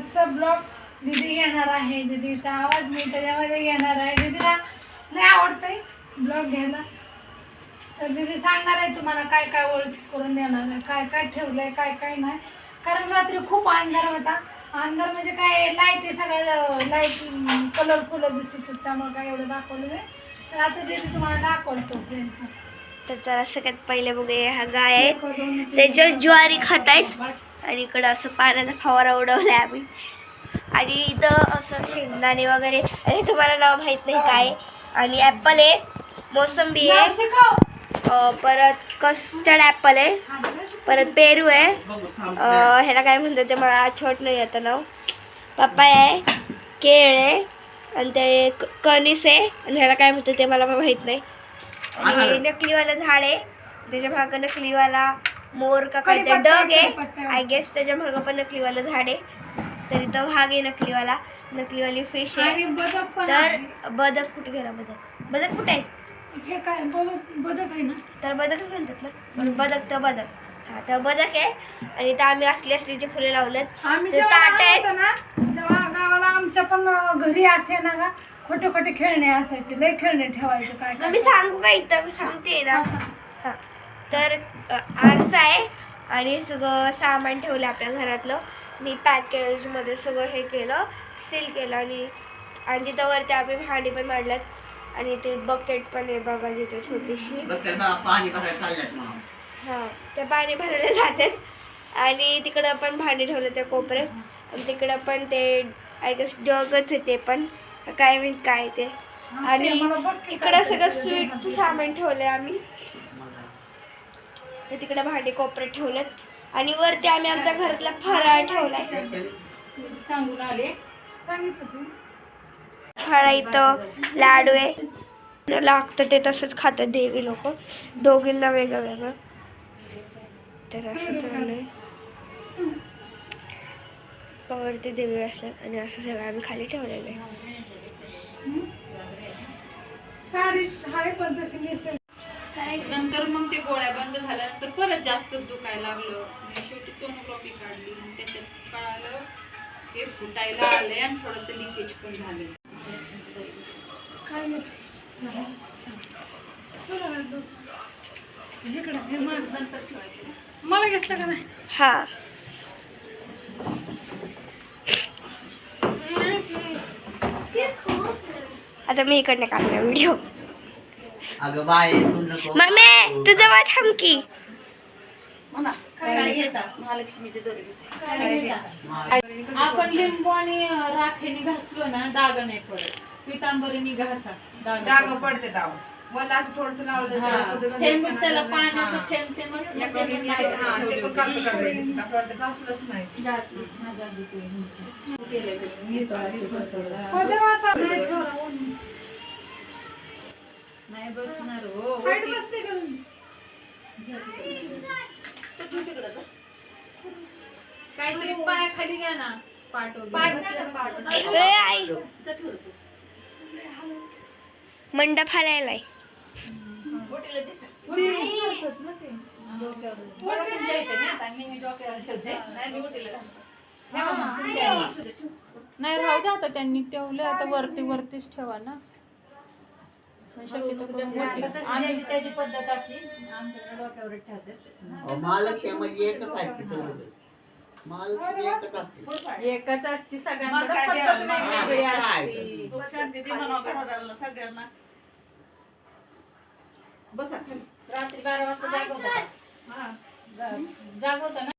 आजचा ब्लॉग दीदी घेणार आहे. दीदीचा आवाज मी त्याच्यामध्ये घेणार आहे. दीदीला नाही आवडतंय ब्लॉग घ्यायला. तर दीदी सांगणार आहे तुम्हाला काय काय ओळख करून देणार आहे. काय काय ठेवलंय काय काय नाही. कारण रात्री खूप अंधार होता. अंधार म्हणजे काय लाइट आहे सगळं लाइट कलरफुल दिसत होतं. त्यामुळे काय एवढं दाखवलं नाही. तर आता दीदी तुम्हाला दाखवतो. तर जरा सगळ्यात पहिले बघूया ह्या गाय आहेत एक, दोन, तीन, त्याच्या चार, ज्वारी खात आहेत आणि इकडं असं पाण्याचा फवारा उडवलाय आम्ही. आणि इथं असं शेंगदाणे वगैरे आणि तुम्हाला नाव माहीत नाही काय? आणि ॲपल आहे मोसंबी आहे. परत कस्टर्ड ॲपल आहे. परत पेरू आहे. ह्याला काय म्हणतात ते मला आठवत नाही आता नाव. पप्पाय आहे केळ आहे आणि ते क- कणीस आहे. आणि ह्याला काय म्हणतात ते मला माहीत नाही. आणि नकलीवाला झाड आहे. त्याच्या मागं नकलीवाला मोर का कढीपत्ता, डग आहे. आय गेस त्याच्या मागं पण नकलीवाला झाड आहे. तर इथं वाघ आहे नकलीवाला. नकलीवाली फिश आहे. तर. बदक कुठे गेला बदक? बदक कुठे आहे? हे काय बदक बदक आहे ना? तर बदकच म्हणतात ना. बदक तर बदक. हा तर बदक आहे. आणि इथं आम्ही असली असलीची फुले लावलेत आम्ही ते जेव्हा ताट लहान आहे. होतो ना तेव्हा गावाला आमच्या पण घरी असे ना का खोटे खोटे खेळणे असायचे. लय खेळणे ठेवायचे काय मी सांगू का इथं? मी सांगते ना. हा. तर आरसा आहे आणि सगळं सामान ठेवलं आपल्या घरातलं. मी पॅकेजमध्ये सगळं हे केलं सील केलं आणि आणि तिथं वरती आम्ही भांडी पण मांडल्यात आणि ते बकेट पण आहे बघा तिथे छोटीशी. हां ते पाणी भरायला जातात. आणि तिकडं पण भांडी ठेवलं त्या कोपऱ्यात आणि तिकडं पण ते आय गेस जगच आहे ते पण. काय माहीत काय ते. आणि इकडं सगळं. स्वीटचं सामान ठेवलंय आम्ही. हे तिकडे भांडी कोपऱ्यात ठेवलेत. आणि वरती आम्ही आमच्या घरातला फराळ ठेवलाय. सांगून आले. सांगितलं तू. फळा इथं लाडू आहे. लागतं ते तसंच खातात देवी लोक. दोघींना वेगळं वेगळं. तर असं चाललंय वरती देवी असतात आणि असं सगळं आम्ही खाली ठेवलेलं आहे. साडीच पण तशी नंतर मग ते गोळ्या बंद झाल्यानंतर परत जास्तच दुखायला लागलं. मी शेवटी सोनोग्राफी काढली मग त्याच्यात कळालं ते फुटायला आले आणि थोडंसं लिकेज पण झाले काय नाही. इकडं माग मला घेतलं का नाही? हा. आता मी इकडनं काढला व्हिडिओ. अगं बाय तू नको मम्मी थांब की. म्हणा काय घेतात महालक्ष्मीचे दोरे घेते. मा- आपण लिंबू आणि राखेने घासलो ना डाग नाही पडत. पितांबरीने घासा डाग डाग पडते. दाव मला असं थोडस लावलं हा. थेंब त्याला हा. पाण्याचं थेंब थेंब घासलंच नाही. घासलंच. माझ्या काहीतरी पायाखाली घ्या ना. पाठ वगैरे. ए, आई. मंडप हलायलाय. नाही. राहू द्या आता त्यांनी ठेवलं. आता वरती वरतीच ठेवा ना. पण शक्यतो करून वरती. आम्ही त्याची पद्धत असली आमच्याकडे डोक्यावर ठेवतात. अहो, महालक्ष्मी म्हणजे एकच आहे की सगळं. महालक्ष्मी एकच असते एकच असती सगळ्यांकडे पद्धत वेगवेगळी हा, काय असती. रात्री बारा वाजता जाग होता जाग होता ना?